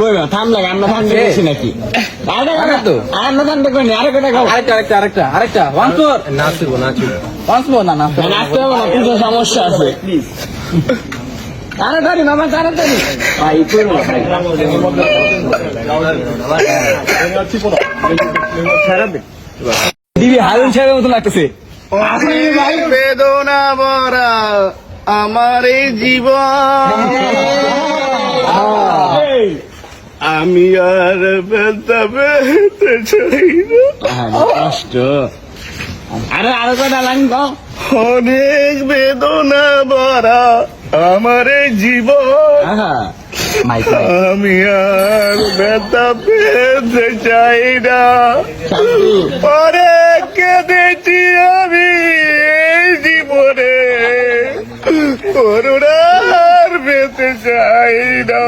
কই না থাম আমরা থাম গেছি নাকি? আরে তো। আমরা আরে আরেকটা আরেকটা আরেকটা আরেকটা ওয়ান্স মোর নাচবো নাচবো ওয়ান্স মোর না না না। হবে না কিছু সমস্যা আছে। প্লিজ তাড়াতাড়ি মামা তাড়াতাড়ি। ভাই কই না ভাই। দিবি হারুন সাহেবের মতো লাগতেছে। বেদনা ভরা আমার এই জীবন। আমি আর বেদা বেতে চাই না। কষ্ট। আরে আরও কটা লাইন অনেক বেদনা ভরা আমার জীবন। হ্যাঁ আমি আর বেদা পেতে চাই না। পরে কেঁদেছি আমি জীবনে। করুণার পেতে চাই না।